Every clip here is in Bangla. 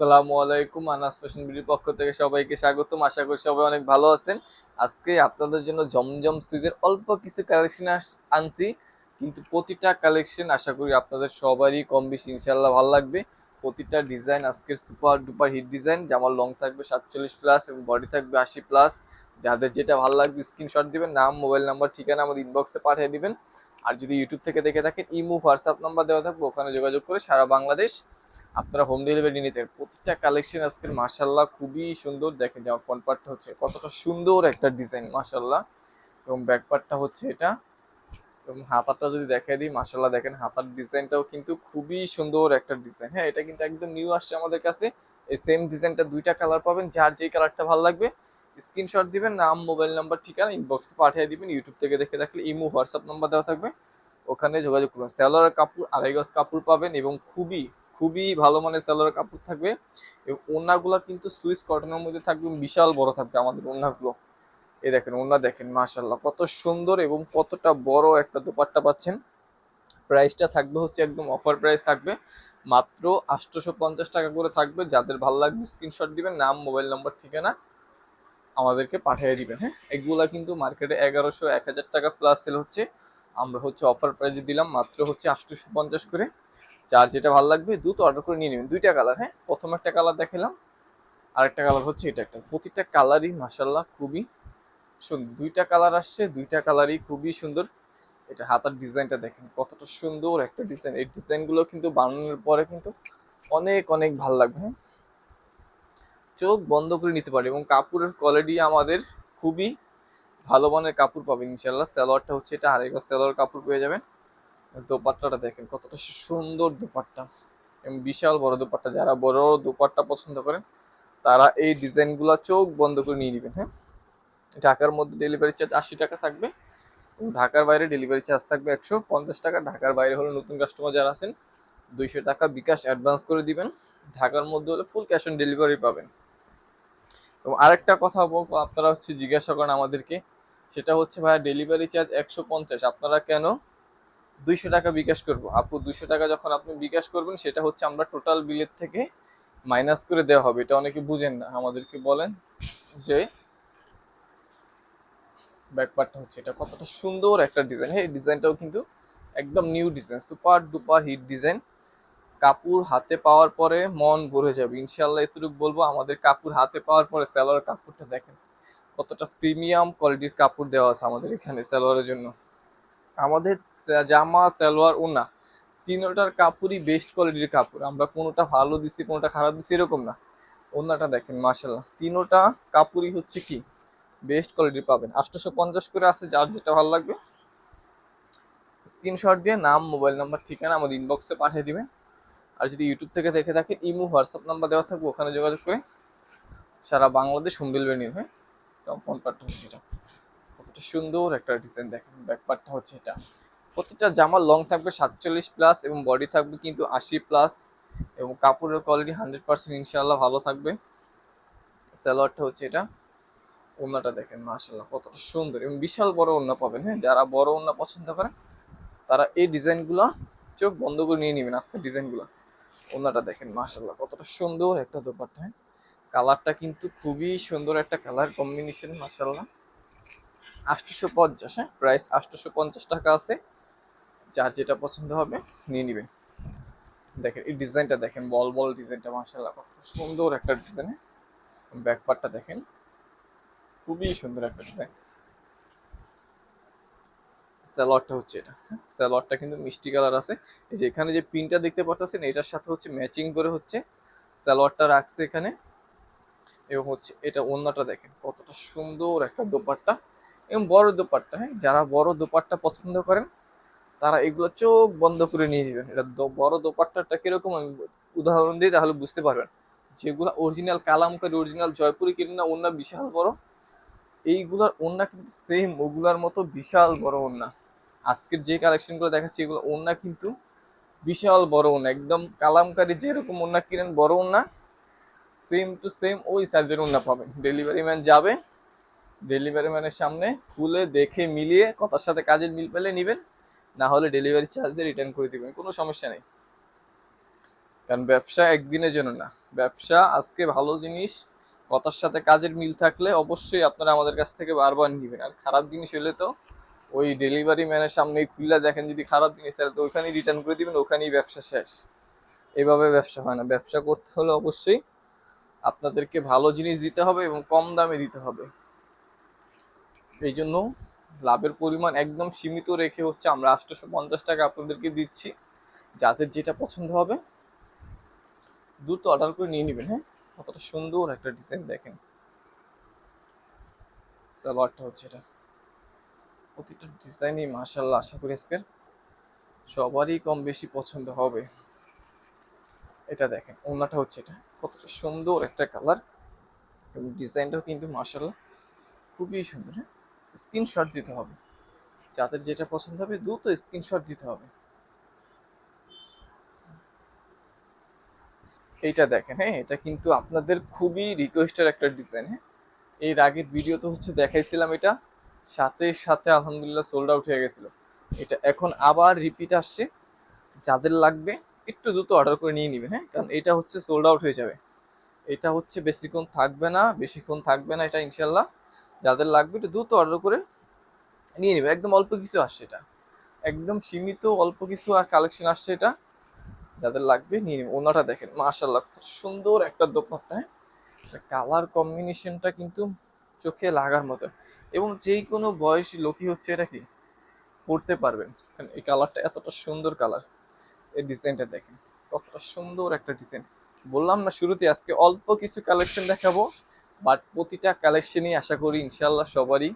আসসালামু আলাইকুম, আনাস ফ্যাশন বিডির পক্ষ থেকে সবাইকে স্বাগতম। আশা করি সবাই অনেক ভালো আছেন। আজকে আপনাদের জন্য জমজম সিজের অল্প কিছু কালেকশন আনছি। কিন্তু প্রতিটা কালেকশন আশা করি আপনাদের সবারই কম বেশি ইনশাল্লাহ ভালো লাগবে। প্রতিটা ডিজাইন আজকের সুপার ডুপার হিট ডিজাইন জামার লং থাকবে সাতচল্লিশ প্লাস এবং বডি থাকবে আশি প্লাস যাদের যেটা ভালো লাগবে স্ক্রিনশট দিবেন, নাম মোবাইল নাম্বার ঠিকানা আমাদের ইনবক্সে পাঠিয়ে দিবেন। আর যদি ইউটিউব থেকে দেখে থাকেন, ইমো, হোয়াটসঅ্যাপ নাম্বার দেওয়া থাকবে, ওখানে যোগাযোগ করে সারা বাংলাদেশ আপনারা হোম ডেলিভারি নিতে পারেন। প্রত্যেকটা কালেকশন আজকের মাশাল্লাহ খুবই সুন্দর। দেখেন যে আমার ফ্রন্ট পার্টটা হচ্ছে কতটা সুন্দর একটা ডিজাইন মাশাল্লাহ এবং ব্যাক পার্টটা হচ্ছে এটা। এবং হাতারটা যদি দেখাই দিই মাশাল্লাহ দেখেন হাতার ডিজাইনটাও কিন্তু খুবই সুন্দর একটা ডিজাইন হ্যাঁ এটা কিন্তু একদম নিউ আসছে আমাদের কাছে। এই সেম ডিজাইনটা দুইটা কালার পাবেন, যার যেই কালারটা ভালো লাগবে স্ক্রিনশট দিবেন, নাম মোবাইল নাম্বার ঠিকানা ইনবক্সে পাঠিয়ে দিবেন ইউটিউব থেকে দেখে থাকলে ইমো হোয়াটসঅ্যাপ নাম্বার দেওয়া থাকবে। ওখানে যোগাযোগ করবেন স্যালোয়ার কাপড়, আড়াই গজ কাপড় পাবেন এবং খুবই খুবই ভালো মানের স্যালোয়ার কাপড় থাকবে এবং ওনাগুলো কিন্তু সুইস কটনের মধ্যে থাকবে বিশাল বড় থাকবে আমাদের ওনাগুলো এই দেখেন ওনা দেখেন মাশাল্লাহ কত সুন্দর এবং কতটা বড় একটা দোপাট্টা পাচ্ছেন। প্রাইসটা থাকবে হচ্ছে একদম অফার প্রাইস থাকবে। মাত্র আটশোশো পঞ্চাশ টাকা করে থাকবে। যাদের ভালো লাগবে স্ক্রিনশট দিবেন, নাম মোবাইল নম্বর ঠিকানা আমাদেরকে পাঠিয়ে দিবেন হ্যাঁ? এগুলা কিন্তু মার্কেটে এগারোশো, এক হাজার টাকা প্লাস সেল হচ্ছে। আমরা হচ্ছে অফার প্রাইজে দিলাম, মাত্র হচ্ছে আটশোশো পঞ্চাশ করে। যার যেটা ভালো লাগবে, দুটো অর্ডার করে নিয়ে নেবেন। দুইটা কালার হ্যাঁ? প্রথম একটা কালার দেখালাম, আরেকটা কালার হচ্ছে এটা একটা। প্রতিটা কালারই মাসাল্লাহ খুবই সুন্দর। দুইটা কালার আসছে, দুইটা কালারই খুবই সুন্দর। এটা হাতার ডিজাইনটা দেখেন, কতটা সুন্দর একটা ডিজাইন এই ডিজাইনগুলো কিন্তু বানানোর পরে কিন্তু অনেক অনেক ভালো লাগবে হ্যাঁ? চোখ বন্ধ করে নিতে পারে এবং কাপড়ের কোয়ালিটি আমাদের খুবই ভালো মানের কাপড় পাবেন ইনশাল্লাহ সালোয়ারটা হচ্ছে এটা আরেকবার সালোয়ার কাপড় পেয়ে যাবেন। দোপাট্টাটা দেখেন, কতটা সুন্দর দোপাট্টা। এবং বিশাল বড় দোপাট্টা, যারা বড় দোপাট্টা পছন্দ করেন, তারা এই ডিজাইনগুলো চোখ বন্ধ করে নিয়ে নেবেন হ্যাঁ? ঢাকার মধ্যে ডেলিভারি চার্জ আশি টাকা থাকবে ঢাকার বাইরে ডেলিভারি চার্জ থাকবে একশো পঞ্চাশ টাকা। ঢাকার বাইরে হলে নতুন কাস্টমার যারা আছেন, দুইশো টাকা বিকাশ অ্যাডভান্স করে দিবেন। ঢাকার মধ্যে হলে ফুল ক্যাশ অন ডেলিভারি পাবেন। এবং আরেকটা কথা বলব, আপনারা হচ্ছে জিজ্ঞাসা করেন আমাদেরকে, সেটা হচ্ছে ভাইয়া ডেলিভারি চার্জ একশো পঞ্চাশ। আপনারা কেন দুইশো টাকা বিকাশ করব। আপু, দুইশো টাকা যখন আপনি বিকাশ করবেন, সেটা হচ্ছে আমরা টোটাল বিলের থেকে মাইনাস করে দেওয়া হবে। এটা অনেকে বুঝেন না, আমাদেরকে বলেন যে ব্যাকপার্টটা হচ্ছে এটা কতটা সুন্দর একটা ডিজাইন হ্যাঁ এই ডিজাইনটাও কিন্তু একদম new design super duper hit design কাপড় হাতে পাওয়ার পরে মন ভরে যাবে। ইনশাল্লাহ এতটুকু বলব, আমাদের কাপড় হাতে পাওয়ার পরে স্যালোয়ার কাপড়টা দেখেন, কতটা প্রিমিয়াম কোয়ালিটির কাপড় দেওয়া আছে আমাদের এখানে স্যালোয়ারের জন্য। আমাদের জামা, সালোয়ার, ওনা, তিনোটার কাপড়ই বেস্ট কোয়ালিটির কাপড়। আমরা কোনোটা ভালো দিছি, কোনোটা খারাপ দিছি, এরকম না। ওনাটা দেখেন মার্শাল্লাহ তিনোটা কাপড়ই হচ্ছে কি? বেস্ট কোয়ালিটির পাবেন। আটশোশো পঞ্চাশ করে আছে, যার যেটা ভালো লাগবে। স্ক্রিনশট দিয়ে নাম মোবাইল নাম্বার ঠিকানা আমাদের ইনবক্সে পাঠিয়ে দিবেন। আর যদি ইউটিউব থেকে দেখে থাকে ইমো হোয়াটসঅ্যাপ নাম্বার দেওয়া থাকবে, ওখানে যোগাযোগ করে সারা বাংলাদেশ হোম ডেলিভারি নিয়ে হ্যাঁ? ফোন পার্টটা হচ্ছে এটা সুন্দর একটা ডিজাইন দেখেন ব্যাক পার্টটা হচ্ছে এটা। প্রতিটা জামার লং থাকবে সাতচল্লিশ প্লাস এবং বডি থাকবে কিন্তু আশি প্লাস এবং কাপড়ের কোয়ালিটি হান্ড্রেড পার্সেন্ট ইনশাল্লাহ ভালো থাকবে। স্যালোয়ারটা হচ্ছে এটা। ওড়নাটা দেখেন মাশাল্লাহ কতটা সুন্দর এবং বিশাল বড় ওড়না পাবেন। হ্যাঁ যারা বড় ওড়না পছন্দ করেন, তারা এই ডিজাইনগুলো চোখ বন্ধ করে নিয়ে নেবেন, আজকের ডিজাইনগুলো। ওড়নাটা দেখেন মাশাল্লাহ কতটা সুন্দর একটা দোপাট্টা হ্যাঁ। কালারটা কিন্তু খুবই সুন্দর একটা কালার কম্বিনেশন মাশাল্লাহ আটশোশো পঞ্চাশ হ্যাঁ? প্রাইস আটশোশো পঞ্চাশ টাকা আছে। যার যেটা পছন্দ হবে নিয়ে নেবেন। দেখেন, এই ডিজাইনটা দেখেন, বল বল ডিজাইনটা মার্শাল্লাহ কত সুন্দর একটা ডিজাইন ব্যাক পার্টটা দেখেন, খুবই সুন্দর একটা ডিজাইন। স্যালোয়ারটা হচ্ছে এটা স্যালোয়ারটা কিন্তু মিষ্টি কালার আছে। এই যে এখানে যে পিনটা দেখতে পাচ্ছেন, এটার সাথে হচ্ছে ম্যাচিং করে হচ্ছে স্যালোয়ারটা রাখছে এখানে। এবং হচ্ছে এটা অন্যটা দেখেন, কতটা সুন্দর একটা দোপাট্টা। এবং বড় দোপাট্টা হ্যাঁ? যারা বড় দোপাট্টা পছন্দ করেন, তারা এগুলো চোখ বন্ধ করে নিয়ে যাবেন এটা বড় দোপাট্টাটা কীরকম আমি উদাহরণ দিই তাহলে বুঝতে পারবেন। যেগুলো অরিজিনাল কালামকারি অরিজিনাল জয়পুরি কিনা ওনা বিশাল বড়। এইগুলার ওন্না কিন্তু সেম ওগুলার মতো বিশাল বড় ওন্না আজকের যে কালেকশনগুলো দেখাচ্ছি, এগুলো ওন্না কিন্তু বিশাল বড় ওন্না একদম কালামকারি যেরকম ওন্না কিনেন, বড় ওন্না সেম টু সেম ওই সাইজের ওন্না পাবেন। ডেলিভারি ম্যান যাবে ডেলিভারি ম্যানের সামনে খুলে দেখে মিলিয়ে কথার সাথে কাজের মিল পেলে নেবেন, না হলে ডেলিভারি চার্জ দিয়ে রিটার্ন করে দিবেন, কোনো সমস্যা নেই। কারণ ব্যবসা একদিনের জন্য না, ব্যবসা আজকে ভালো জিনিস, কথার সাথে কাজের মিল থাকলে অবশ্যই আপনারা আমাদের কাছ থেকে বারবার নিবেন। আর খারাপ জিনিস হলে তো ওই ডেলিভারি ম্যানের সামনে খুললা দেখেন যদি খারাপ জিনিস, তাহলে তো ওখানেই রিটার্ন করে দিবেন, ওখানেই ব্যবসা শেষ। এভাবে ব্যবসা হয় না। ব্যবসা করতে হলে অবশ্যই আপনাদেরকে ভালো জিনিস দিতে হবে এবং কম দামে দিতে হবে। এই জন্য লাভের পরিমাণ একদম সীমিত রেখে হচ্ছে আমরা আটশোশো পঞ্চাশ টাকা আপনাদেরকে দিচ্ছি। যাদের যেটা পছন্দ হবে, দ্রুত অর্ডার করে নিয়ে নেবেন হ্যাঁ? কতটা সুন্দর একটা ডিজাইন দেখেন। সালোয়ারটা হচ্ছে এটা। প্রতিটা ডিজাইনই মার্শাল্লাহ আশা করি আজকের সবারই কম বেশি পছন্দ হবে। এটা দেখেন ওনাটা হচ্ছে এটা। কতটা সুন্দর একটা কালার এবং ডিজাইনটাও কিন্তু মার্শাল্লাহ খুবই সুন্দর হ্যাঁ? স্ক্রিনশট দিতে হবে। যাদের যেটা পছন্দ হবে দ্রুত স্ক্রিনশট দিতে হবে। এইটা দেখেন হ্যাঁ এটা কিন্তু আপনাদের খুবই রিকোয়েস্টের একটা ডিজাইন হ্যাঁ। এর আগের ভিডিও তো হচ্ছে দেখাইছিলাম এটা, সাথে সাথে আলহামদুলিল্লাহ সোল্ড আউট হয়ে গেছিল। এটা এখন আবার রিপিট আসছে। যাদের লাগবে একটু দ্রুত অর্ডার করে নিয়ে নেবেন হ্যাঁ কারণ এটা হচ্ছে সোল্ড আউট হয়ে যাবে। এটা হচ্ছে বেশিক্ষণ থাকবে না, বেশিক্ষণ থাকবে না এটা ইনশাল্লাহ। যাদের লাগবে একটু দ্রুত অর্ডার করে নিয়ে নেবে। একদম অল্প কিছু আসছে এটা। একদম সীমিত অল্প কিছু আর কালেকশন আসছে এটা। যাদের লাগবে নিয়ে নেবে। ওনাটা দেখেন মাশাল্লাহ কত সুন্দর একটা দোপাট্টা হ্যাঁ? কালার কম্বিনেশনটা কিন্তু চোখে লাগার মতো। এবং যেই কোনো বয়সী লোকই হচ্ছে এটা কি পড়তে পারবেন। এই কালারটা এতটা সুন্দর কালার এই ডিজাইনটা দেখেন, কতটা সুন্দর একটা ডিজাইন বললাম না শুরুতে, আজকে অল্প কিছু কালেকশন দেখাবো। বাট প্রতিটা কালেকশনই আশা করি ইনশাল্লাহ সবারই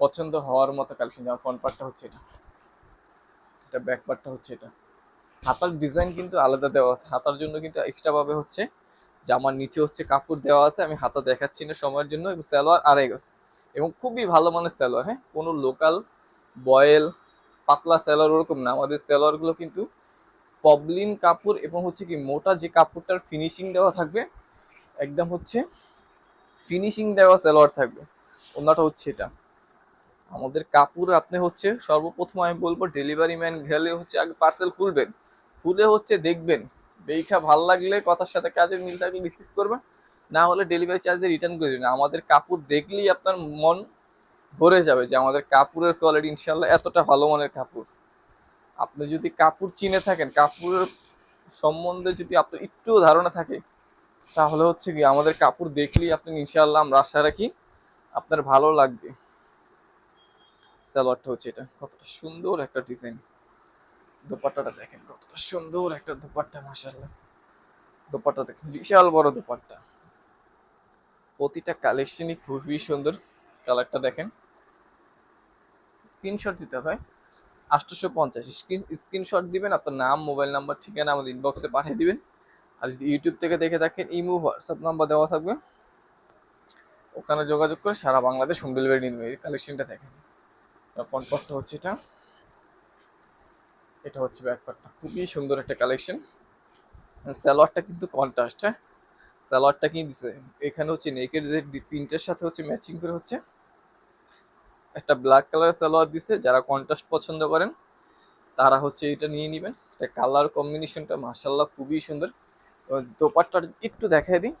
পছন্দ হওয়ার মতো কালেকশন যেমন ফ্রন্ট পার্টটা হচ্ছে এটা। এটা ব্যাক পার্টটা হচ্ছে এটা। হাতার ডিজাইন কিন্তু আলাদা দেওয়া আছে। হাতার জন্য কিন্তু এক্সট্রাভাবে হচ্ছে, জামার নিচে হচ্ছে কাপড় দেওয়া আছে। আমি হাতা দেখাচ্ছি না সময়ের জন্য, এবং সালোয়ার আড়াই গজ এবং খুবই ভালো মানের স্যালোয়ার হ্যাঁ? কোনো লোকাল বয়েল পাতলা স্যালোয়ার ওরকম না। আমাদের স্যালোয়ারগুলো কিন্তু পবলিন কাপড় এবং হচ্ছে কি মোটা যে কাপড়টার ফিনিশিং দেওয়া থাকবে, একদম হচ্ছে ফিনিশিং দেওয়া সালোয়ার থাকবে। ওনাটা হচ্ছে এটা। আমাদের কাপড় আপনি হচ্ছে সর্বপ্রথম আমি বলব ডেলিভারি ম্যান গেলে হচ্ছে আগে পার্সেল খুলবেন। খুলে হচ্ছে দেখবেন। দেখা ভালো লাগলে কথার সাথে কাজের মিল থাকলে রিসিভ করবেন। না হলে ডেলিভারি চার্জ দিয়ে রিটার্ন করে দেবেন। আমাদের কাপড় দেখলেই আপনার মন ভরে যাবে যে আমাদের কাপড়ের কোয়ালিটি ইনশাল্লাহ এতটা ভালো মানের কাপড় আপনি যদি কাপড় চিনে থাকেন কাপড়ের সম্বন্ধে যদি আপনার একটু ধারণা থাকে তাহলে হচ্ছে কি, আমাদের কাপড় দেখলেই আপনি ইনশাল্লাহ আমরা আশা রাখি আপনার ভালো লাগবে। সালোয়ারটা হচ্ছে এটা, কতটা সুন্দর একটা ডিজাইন। দোপাট্টাটা দেখেন, কতটা সুন্দর একটা দোপাট্টা মাসাল্লাহ দোপাট্টা দেখেন, বিশাল বড় দোপাট্টা। প্রতিটা কালেকশনই খুবই সুন্দর। কালারটা দেখেন। স্ক্রিনশট দিতে হয় আটশোশো পঞ্চাশ। স্ক্রিন, স্ক্রিনশট দিবেন, আপনার নাম, মোবাইল নাম্বার, ঠিকানা আমাদের ইনবক্সে পাঠিয়ে দিবেন। আর যদি ইউটিউব থেকে দেখে থাকেন, ইমো, হোয়াটসঅ্যাপ নাম্বার দেওয়া থাকবে। ওখানে যোগাযোগ করে সারা বাংলাদেশ হোম ডেলিভারি নিয়ে এই কালেকশনটা দেখেন। ফ্রন্ট হচ্ছে এটা। এটা হচ্ছে ব্যাকপার্টটা খুবই সুন্দর একটা কালেকশন। স্যালোয়ারটা কিন্তু কন্ট্রাস্ট হ্যাঁ? স্যালোয়ারটা কি দিছে? এখানে হচ্ছে নেকের যে প্রিন্টের সাথে হচ্ছে ম্যাচিং করে হচ্ছে। একটা ব্ল্যাক কালারের সালোয়ার দিছে, যারা কন্ট্রাস্ট পছন্দ করেন, তারা হচ্ছে এটা নিয়ে নেবেন। এটা কালার কম্বিনেশনটা মার্শাল্লাহ খুবই সুন্দর। দোপাট্টার একটু দেখাই দিই।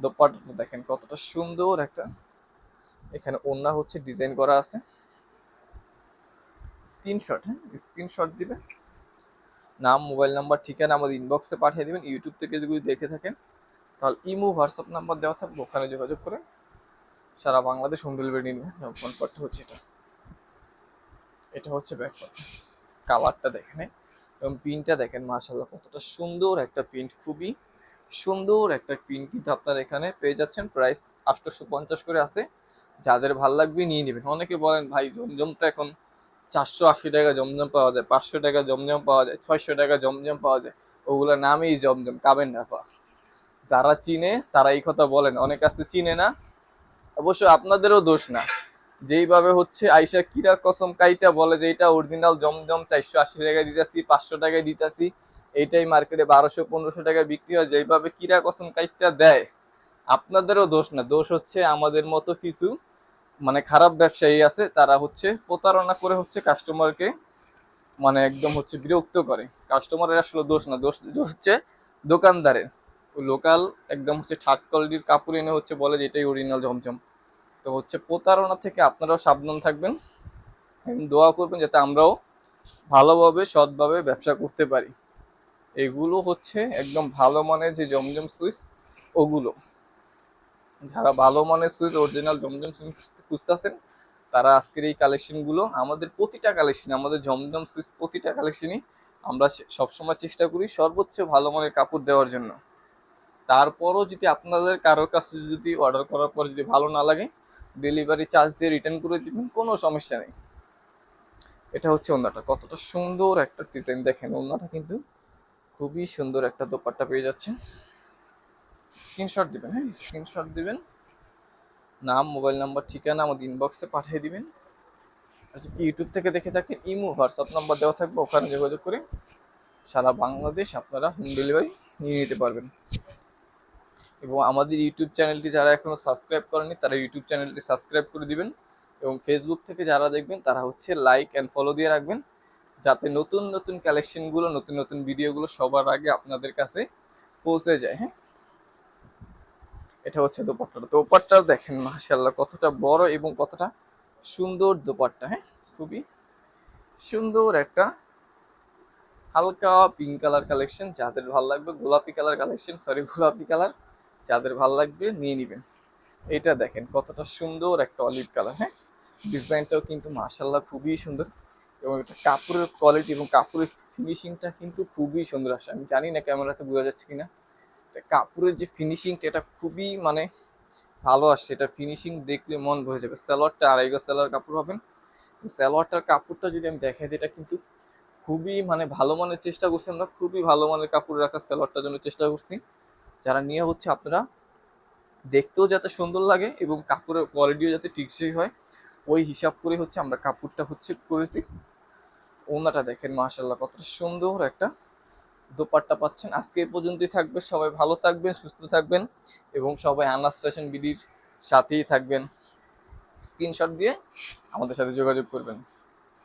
দোপাট্টাটা দেখেন কতটা সুন্দর একটা। এখানে ওন্না হচ্ছে ডিজাইন করা আছে। স্ক্রিনশট হ্যাঁ? স্ক্রিনশট দিবে। নাম, মোবাইল নাম্বার, ঠিকানা আমাদের ইনবক্সে পাঠিয়ে দেবেন। ইউটিউব থেকে যদি দেখে থাকেন, তাহলে ইমো হোয়াটসঅ্যাপ নাম্বার দেওয়া থাকবে। ওখানে যোগাযোগ করে সারা বাংলাদেশ হোম ডেলিভারি নিয়ে নেবেন। ফোন পার্টটা হচ্ছে এটা। এটা হচ্ছে ব্যাক পার্ট কালারটা দেখেন হ্যাঁ? এবং প্রিন্টটা দেখেন মাশাল্লাহ কতটা সুন্দর একটা প্রিন্ট, খুবই সুন্দর একটা প্রিন্ট কিন্তু আপনার এখানে পেয়ে যাচ্ছেন। প্রাইস আটশোশো পঞ্চাশ করে আছে। যাদের ভালো লাগবে নিয়ে নেবেন। অনেকে বলেন, ভাই, জমজম তো এখন চারশো আশি টাকা জমজম পাওয়া যায়, পাঁচশো টাকা জমজম পাওয়া যায়, ছয়শো টাকা জমজম পাওয়া যায় ওগুলোর নামেই জমজম, কাবেন না যারা চিনে, তারা এই কথা বলেন। অনেক কাছে চিনে না। অবশ্য আপনাদেরও দোষ না। যেইভাবে হচ্ছে আইসা কিরা কসম কাইটা বলে যে এটা অরিজিনাল জমজম চারশো আশি টাকায় দিতেছি, পাঁচশো টাকায় দিতেছি। এইটাই মার্কেটে বারোশো, পনেরোশো টাকায় বিক্রি হয়। যেইভাবে কিরা কসম কাইটা দেয়, আপনাদেরও দোষ না। দোষ হচ্ছে আমাদের মতো কিছু মানে খারাপ ব্যবসায়ী আছে, তারা হচ্ছে প্রতারণা করে হচ্ছে কাস্টমারকে মানে একদম হচ্ছে বিরক্ত করে। কাস্টমারের আসলে দোষ না। দোষ দোষ হচ্ছে দোকানদারের। লোকাল একদম হচ্ছে থার্ড কোয়ালিটির কাপড় এনে হচ্ছে বলে যে এটাই অরিজিনাল জমজম। তো হচ্ছে প্রতারণা থেকে আপনারাও সাবধান থাকবেন। এবং দোয়া করবেন যাতে আমরাও ভালোভাবে, সৎভাবে ব্যবসা করতে পারি। এগুলো হচ্ছে একদম ভালো মানের যে জমজম সুইচ, ওগুলো। যারা ভালো মানের সুইচ অরিজিনাল জমজম সুইচ খুঁজতেছেন, তারা আজকের এই কালেকশনগুলো আমাদের প্রতিটা কালেকশন আমাদের জমজম সুইচ প্রতিটা কালেকশনই আমরা সবসময় চেষ্টা করি সর্বোচ্চ ভালো মানের কাপড় দেওয়ার জন্য। তারপরও যদি আপনাদের কারোর কাছে যদি অর্ডার করার পর যদি ভালো না লাগে ডেলিভারি চার্জ দিয়ে রিটার্ন করে দিবেন, কোনো সমস্যা নেই। এটা হচ্ছে ওনাটা কতটা সুন্দর একটা ডিজাইন। দেখেন ওনাটা কিন্তু খুবই সুন্দর একটা দোপাট্টা পেয়ে যাচ্ছেন। স্ক্রিনশট দিবেন হ্যাঁ? স্ক্রিনশট দিবেন। নাম, মোবাইল নাম্বার, ঠিকানা আমাদের ইনবক্সে পাঠিয়ে দিবেন। আর যদি ইউটিউব থেকে দেখে থাকেন, ইমো, হোয়াটসঅ্যাপ নাম্বার দেওয়া থাকবে, ওখানে যোগাযোগ করে সারা বাংলাদেশ আপনারা হোম ডেলিভারি নিয়ে নিতে পারবেন। এবং আমাদের ইউটিউব চ্যানেলটি যারা এখনও সাবস্ক্রাইব করেনি তারা ইউটিউব চ্যানেলটি সাবস্ক্রাইব করে দিবেন এবং ফেসবুক থেকে যারা দেখবেন, তারা হচ্ছে লাইক অ্যান্ড ফলো দিয়ে রাখবেন। যাতে নতুন নতুন কালেকশনগুলো নতুন নতুন ভিডিওগুলো সবার আগে আপনাদের কাছে পৌঁছে যায় হ্যাঁ? এটা হচ্ছে দোপাট্টাটা। দোপাট্টা দেখেন মাশাল্লাহ কতটা বড় এবং কতটা সুন্দর দোপাট্টা হ্যাঁ? খুবই সুন্দর একটা হালকা পিঙ্ক কালার কালেকশন যাদের ভালো লাগবে, গোলাপি কালার কালেকশন সরি গোলাপি কালার যাদের ভালো লাগবে নিয়ে নেবেন এটা দেখেন কতটা সুন্দর একটা অলিভ কালার হ্যাঁ? ডিজাইনটাও কিন্তু মাশাল্লাহ খুবই সুন্দর এবং এটা কাপড়ের কোয়ালিটি এবং কাপড়ের ফিনিশিংটা কিন্তু খুবই সুন্দর আসে। আমি জানি না ক্যামেরাতে বোঝা যাচ্ছে কিনা। কাপড়ের যে ফিনিশিংটা এটা খুবই মানে ভালো আসছে এটা ফিনিশিং দেখলে মন ভরে যাবে। সালোয়ারটা আড়াই গজ সালোয়ার কাপড় পাবেন সালোয়ারটার কাপড়টা যদি আমি দেখাই এটা কিন্তু খুবই মানে ভালো মানের চেষ্টা করছি আমরা। খুবই ভালো মানের কাপড় রাখার সালোয়ারটার জন্য চেষ্টা করছি। যারা নিয়ে হচ্ছে আপনারা দেখতেও যাতে সুন্দর লাগে এবং কাপড়ের কোয়ালিটিও যাতে টিকসই হয়, ওই হিসাব করে হচ্ছে আমরা কাপড়টা হচ্ছে করেছি ওনাটা দেখেন মাশাল্লাহ কত সুন্দর একটা দোপাট্টা পাচ্ছেন। আজকে এই পর্যন্তই থাকবে সবাই ভালো থাকবেন, সুস্থ থাকবেন এবং সবাই আনাস ফ্যাশন বিডির সাথেই থাকবেন। স্ক্রিনশট দিয়ে আমাদের সাথে যোগাযোগ করবেন।